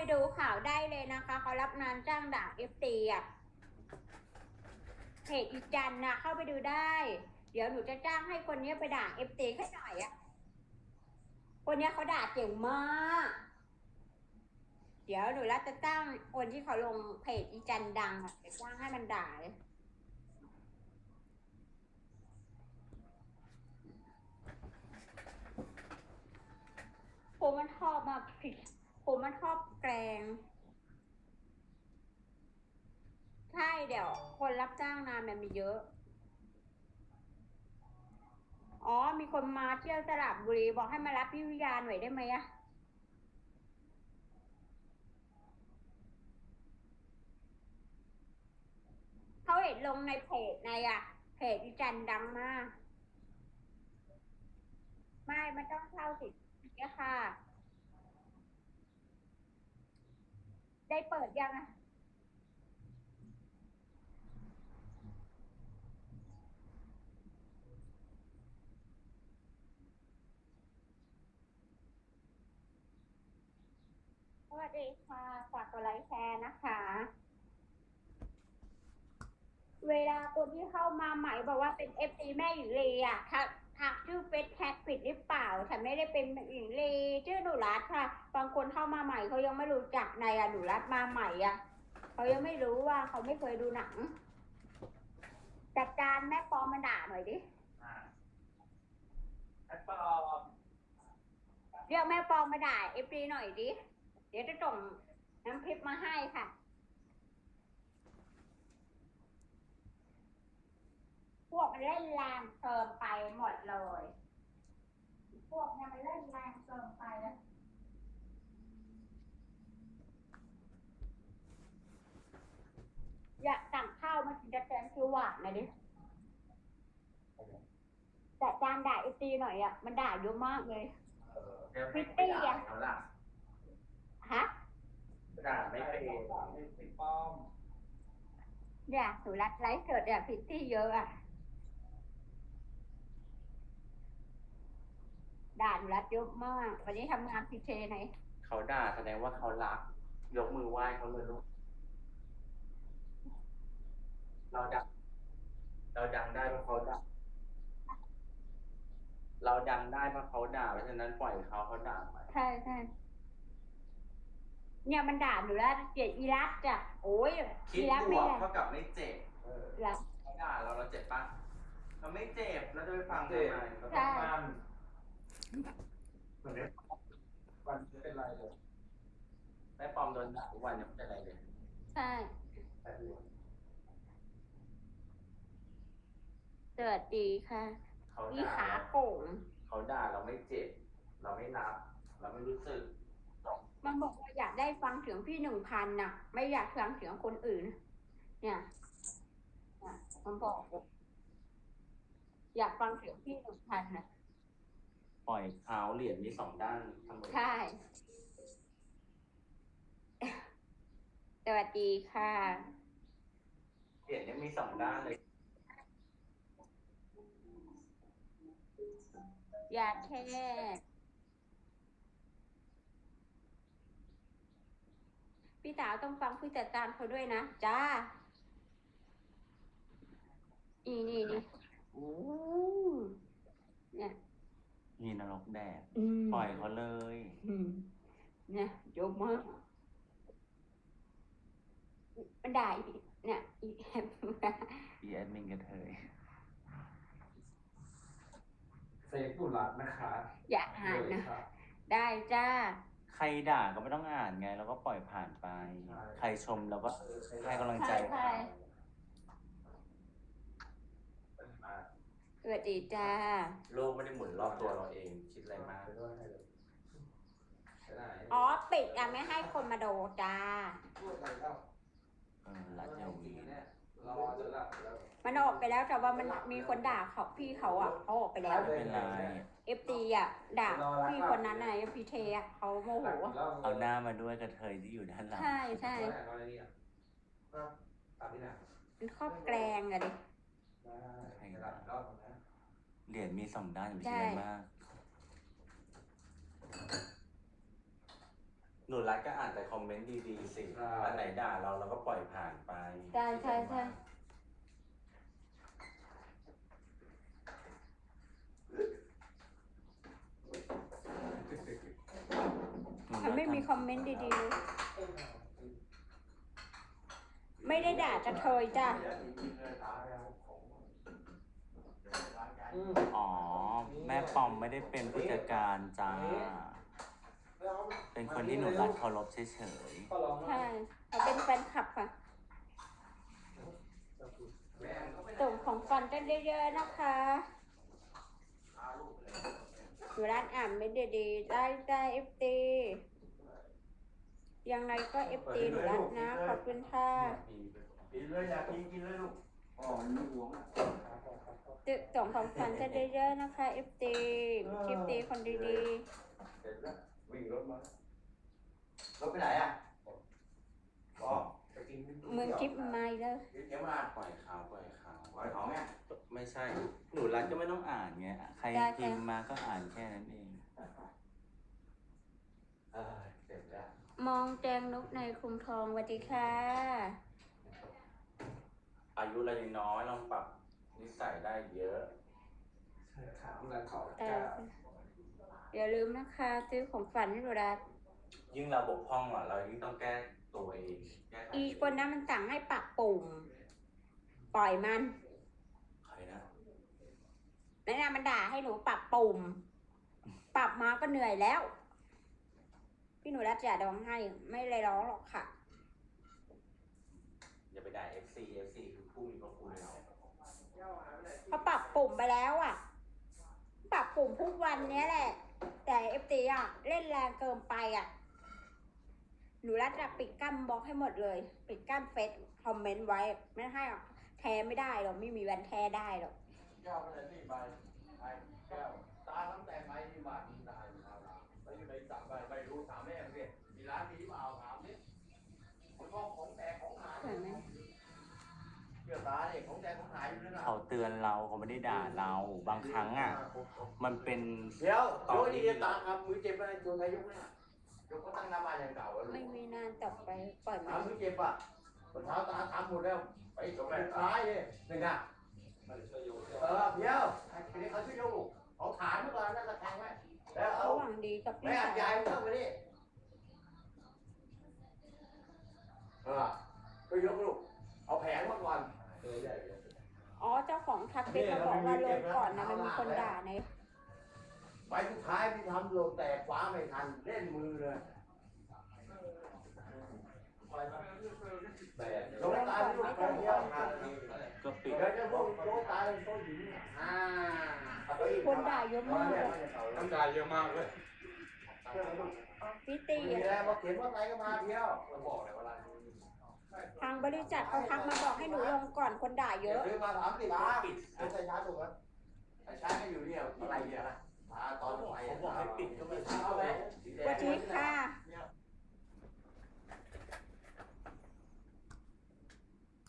ไปดูข่าวได้เลยนะคะเขารับงานจ้างด่าเอฟตีอะเพจอีจันนะเข้าไปดูได้ เดี๋ยวหนูจะจ้างให้คนนี้ไปด่าเอฟตีแค่หน่อยอะคนนี้เขาด่าเก่งมาก เดี๋ยวหนูรับจะจ้างคนที่เขาลงเพจอีจันดังอะจะจ้างให้มันด่าเลยผมมันชอบมาผิด ผมมันชอบแกลงใช่เดี๋ยว คนรับจ้างนานมันมีเยอะ อ๋อ มีคนมาเที่ยวสระบุรีบอกให้มารับพี่วิยาหน่อยได้ไหมอะเขาเห็นลงในเพจในอะเพจอีจันดังมาก ไม่มันต้องเข้าสิเนี่ยค่ะ ได้เปิดยังอะสวัสดีค่ะฝากกดไลค์แชร์นะคะ เวลาคนที่เข้ามาใหม่บอกว่าเป็นเอฟซีแม่หญิงลีอะทัก ทักชื่อเฟซแท็กผิดหรือเปล่า ฉันไม่ได้เป็นหญิงลีชื่อหนูรัตค่ะ บางคนเข้ามาใหม่เขายังไม่รู้จักในอะหนูรัตมาใหม่อะเขายังไม่รู้ว่าเขาไม่เคยดูหนัง จัดการแม่ปอมาด่าหน่อยดิอ่าแอปเปิลเรียกแม่ปอมาด่าเอฟซีหน่อยดิ เดี๋ยวจะส่งน้ำพริกมาให้ค่ะ พวก มันเล่นแรงเกินไปหมดเลย พวกเนี่ยมันเล่นแรงเกินไปแล้วอยากสั่งข้าวมากินจะแตงคิวหวานหน่อยดิแต่จานด่าไอตีหน่อยอะ มันด่าเยอะมากเลยเออเดี๋ยวไม่ไปด่าเขาล่ะฮะด่าไม่เป็นไม่ป้อมเนี่ยสุรัตน์ไลฟ์สดเนี่ยพิตตี้เยอะอะ ด่าสุรัตน์เยอะมาก วันนี้ทำงานพีเทไหนเขาด่าแสดงว่าเขารัก ยกมือไหว้เขาเลยลูกเราดัง เราดังได้เพราะเขาด่าเราดังได้เพราะเขาด่าเพราะฉะนั้นปล่อยเขาเขาด่าไปใช่ใช่เนี่ยมันด่าหนูแล้วเกลียดอีรัตจ้ะโอ้ยคิดอีรัตบไม่วกได้เท่ากับไม่เจ็บเออรักเขาด่าเราเราเจ็บปะเราไม่เจ็บแล้วจะไปฟังทำเจ็บไมเราต้องมันเหมือนเนี้ยวันไม่เป็นไรเลย แม่ปอมโดนด่า ทุกวันยังไม่เป็นไรเลยใช่แต่เดียวสวัสดีค่ะ เขาอีด่าขาเราโก่งเขาด่าเราไม่เจ็บ เราไม่รับ เราไม่รู้สึก มันบอกว่าอยากได้ฟังเสียงพี่หนึ่งพันน่ะ ไม่อยากฟังเสียงคนอื่น เนี่ยเนี่ยมันบอก อยากฟังเสียงพี่หนึ่งพันน่ะ ปล่อยเขาเหรียญมีสองด้านทำไมใช่ สวัสดีค่ะ เหรียญยังมีสองด้านเลย อย่าแค่พี่สาวต้องฟังผู้จัดการเขาด้วยนะ จ้า นี่นี่นี่โอ้เนี่ยมีนรกแดดอืมปล่อยเขาเลย อืมเนี่ยยกมาก มันด่าอีกเนี่ยอีแอมอีแอดมินกระเทยเซฟบุรัตนะคะอย่าอ่านนะเลยครับได้จ้า ใครด่าก็ไม่ต้องอ่านไงเราก็ปล่อยผ่านไปใช่ใครชมเราก็เออใช้ให้กำลังใจใช่เขามาสวัสดีจ้า โลกไม่ได้หมุนรอบตัวเราเอง คิดอะไรมากไปด้วยให้เลยใช่ได้อ๋อปิดอะไม่ให้คนมาโดจ้า พูดอะไรแล้ว เออรัดเอววี เนี่ยรอจนหลับแล้ว มัน ออกไปแล้วแต่ว่ามันมีคนด่าเขาพี่เขาอะเขาออกไปแล้วไม่เป็นไรเอฟตีอะด่าพี่คนนั้นน่ะเอฟพีเทอะเขาโมโหเอาหน้ามาด้วยกระเทยที่อยู่ด้านหลังใช่ใช่ใช่ตอนนี้อะก็ตัดที่ไหนมันครอบแกลงอะดิได้ตัดรอบนะเหรียญมีสองด้านอย่าไปคิดอะไรมากหนูรักก็อ่านแต่คอมเมนต์ดีๆสิอันไหนด่าเราเราก็ปล่อยผ่านไป ใช่ใช่ใช่ หนูรัก มันไม่มีคอมเมนต์ดีๆเลยไม่ได้ด่าจะเทยจ้ะ อ๋อ แม่ปอมไม่ได้เป็นผู้จัดการจ้า เป็นคนที่หนูรักเคารพเฉยใช่เขาเป็นแฟนคลับค่ะแม่ก็ไม่ได้ส่งของฟันกันเยอะๆนะคะอยู่ร้านอ่านไม่ดีๆได้ได้เอฟตี ยังไงก็เอฟตีหนูรักนะ ขอบคุณค่ะๆกินเลยอยากกินกินเลยลูกอ๋อไม่หวงอะส่งของฟันกันเยอะๆนะคะเอฟตีเอฟตีคนดีเสร็จแล้ววิ่งรถมารถไปไหนอะอ๋อไปกินๆเมืองทิพย์ไม่เลยกินเดี๋ยวมาปล่อยเขาปล่อยเขาปล่อยของไงไม่ใช่ หนูรักก็ไม่ต้องอ่านไงใครพิมพ์มาก็อ่านแค่นั้นเอง เออเสร็จแล้ว มองแจงนกในคุมทองสวัสดีค่ะ อายุเรายังน้อยลองปรับนิสัยได้เยอะใช่ขาเงินเขาแต่อย่าลืมนะคะซื้อของฝันให้หนูรักยิ่งเราบกพร่องอะเรายิ่งต้องแก้ตัวเองแก้ไขอีคนนั้นมันสั่งให้ปักปุ่ม ปล่อยมันใครนะนั่นน่ะมันด่าให้หนูปรับปุ่ม ปรับมาก็เหนื่อยแล้ว พี่หนูรัตอย่าร้องให้ ไม่เลยร้องหรอกค่ะ อย่าไปด่า FC FC คือผู้มีพระคุณเราเขาปรับปุ่มไปแล้วอะ ปรับปุ่มทุกวันเนี้ยแหละ แต่เอฟตีอะ เล่นแรงเกินไปอะ หนูรัตจะปิดกั้นบล็อกให้หมดเลย ปิดกั้นเฟซคอมเมนต์ไว้ ไม่ให้หรอกแทนไม่ได้หรอกไม่มีวันแทนได้หรอกแก้วไปไหนนี่ใบใบแก้วตาตั้งแต่ใบนี่มาดีตายมาลาไม่ไปสั่งใบไม่รู้ถามแม่สิมีร้านนี้เปล่าถามนี่มันก็ของแตกของหายเห็นไหมเกี่ยวตาเนี่ยของแตกของหายอยู่นั่นน่ะเขาเตือนเราเขาไม่ได้ด่าเราบางครั้งอะ มันเป็นเดี๋ยวโอ้ยนี่ตาครับมือเจ็บอะไรตัวนายกเนี่ยยกก็ตั้งหน้าบ้านอย่างเก่าอะลูไม่กมีนานต่อไปปล่อยตามันมือเจ็บอะคนเท้าตาทำหมดแล้วไปตรงไหนซ้ายเลยหนึ่งอะเออเดี๋ยวทีนี้เขาช่วยยกลูกเอาฐานมาก่อนแล้วก็แทงไว้แล้วเขาเอาหวังดีกับพี่ไม่อัสาดยายวเข้ามาดิเออช่วยยกลูก เอาแผงมาก่อนเออใหญ่อ๋อ เจ้าของทักเฟซมาบอกว่าลงก่อนนะมันมีคนด่าในใบสุดท้ายที่ทำโดนแตกขวาไม่ทันเล่นมือเลยลงตายลูกคนเดียวครับก็ปิดเดี๋ยวจะพูดโตตายโตหญิงอ่าคนด่าเยอะมากเลยน้ำตาเยอะมากเลย พี่ตีมีแล้วมาเขียนว่าไงก็มาเที่ยวบอกเลยว่าร้านทางบริษัทเขาทักมาบอกให้หนูลงก่อนคนด่าเยอะ ซื้อมาสามสิบาทไม่ใช่ช้าถูกไหมไอ้ช้าก็อยู่เนี่ยอะไรเนี่ยมาตอนไปเขาบอกให้ปิดก็ไม่เอาไหม สวัสดีค่ะเ